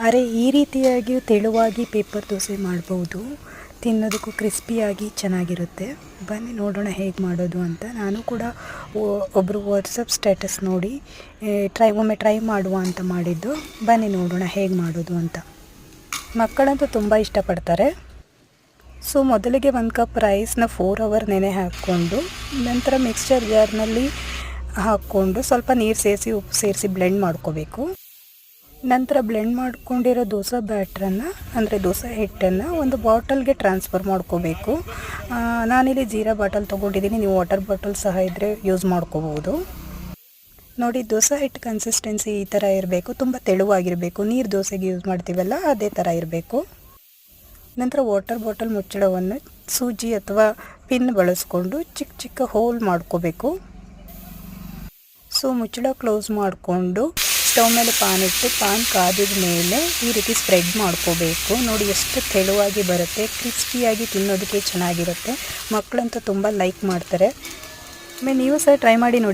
ಅರೆ, ಈ ರೀತಿಯಾಗಿಯೂ ತೆಳುವಾಗಿ ಪೇಪರ್ ದೋಸೆ ಮಾಡ್ಬೋದು. ತಿನ್ನೋದಕ್ಕೂ ಕ್ರಿಸ್ಪಿಯಾಗಿ ಚೆನ್ನಾಗಿರುತ್ತೆ. ಬನ್ನಿ ನೋಡೋಣ ಹೇಗೆ ಮಾಡೋದು ಅಂತ. ನಾನು ಕೂಡ ಒಬ್ಬರು ವಾಟ್ಸಪ್ ಸ್ಟೇಟಸ್ ನೋಡಿ ಟ್ರೈ, ಒಮ್ಮೆ ಟ್ರೈ ಮಾಡುವ ಅಂತ ಮಾಡಿದ್ದು. ಬನ್ನಿ ನೋಡೋಣ ಹೇಗೆ ಮಾಡೋದು ಅಂತ. ಮಕ್ಕಳಂತೂ ತುಂಬ ಇಷ್ಟಪಡ್ತಾರೆ. ಸೊ, ಮೊದಲಿಗೆ ಒಂದು ಕಪ್ ರೈಸ್ನ ಫೋರ್ ಅವರ್ ನೆನೆ ಹಾಕ್ಕೊಂಡು, ನಂತರ ಮಿಕ್ಸ್ಚರ್ ಜಾರ್ನಲ್ಲಿ ಹಾಕ್ಕೊಂಡು ಸ್ವಲ್ಪ ನೀರು ಸೇರಿಸಿ, ಉಪ್ಪು ಸೇರಿಸಿ ಬ್ಲೆಂಡ್ ಮಾಡ್ಕೋಬೇಕು. ನಂತರ ಬ್ಲೆಂಡ್ ಮಾಡ್ಕೊಂಡಿರೋ ದೋಸೆ ಬ್ಯಾಟ್ರನ್ನು ಅಂದರೆ ದೋಸೆ ಹಿಟ್ಟನ್ನು ಒಂದು ಬಾಟಲ್ಗೆ ಟ್ರಾನ್ಸ್ಫರ್ ಮಾಡ್ಕೋಬೇಕು. ನಾನಿಲ್ಲಿ ಜೀರಾ ಬಾಟಲ್ ತೊಗೊಂಡಿದ್ದೀನಿ, ನೀವು ವಾಟರ್ ಬಾಟಲ್ ಸಹ ಇದ್ದರೆ ಯೂಸ್ ಮಾಡ್ಕೋಬೋದು. ನೋಡಿ, ದೋಸೆ ಹಿಟ್ಟು ಕನ್ಸಿಸ್ಟೆನ್ಸಿ ಈ ಥರ ಇರಬೇಕು, ತುಂಬ ತೆಳುವಾಗಿರಬೇಕು. ನೀರು ದೋಸೆಗೆ ಯೂಸ್ ಮಾಡ್ತೀವಲ್ಲ, ಅದೇ ಥರ ಇರಬೇಕು. ನಂತರ ವಾಟರ್ ಬಾಟಲ್ ಮುಚ್ಚಳವನ್ನು ಸೂಜಿ ಅಥವಾ ಪಿನ್ ಬಳಸ್ಕೊಂಡು ಚಿಕ್ಕ ಚಿಕ್ಕ ಹೋಲ್ ಮಾಡ್ಕೋಬೇಕು. ಸೊ ಮುಚ್ಚಳ ಕ್ಲೋಸ್ ಮಾಡಿಕೊಂಡು ಸ್ಟವ್ ಮೇಲೆ ಪಾನ್ ಇಟ್ಟು, ಪಾನ್ ಕಾದಿದ ಮೇಲೆ ಈ ರೀತಿ ಸ್ಪ್ರೆಡ್ ಮಾಡ್ಕೋಬೇಕು. ನೋಡಿ ಎಷ್ಟು ತೆಳುವಾಗಿ ಬರುತ್ತೆ, ಕ್ರಿಸ್ಪಿಯಾಗಿ ತಿನ್ನೋದಕ್ಕೆ ಚೆನ್ನಾಗಿರುತ್ತೆ. ಮಕ್ಕಳಂತೂ ತುಂಬ ಲೈಕ್ ಮಾಡ್ತಾರೆ. ಆಮೇಲೆ ನೀವು ಸಹ ಟ್ರೈ ಮಾಡಿ ನೋಡಿ.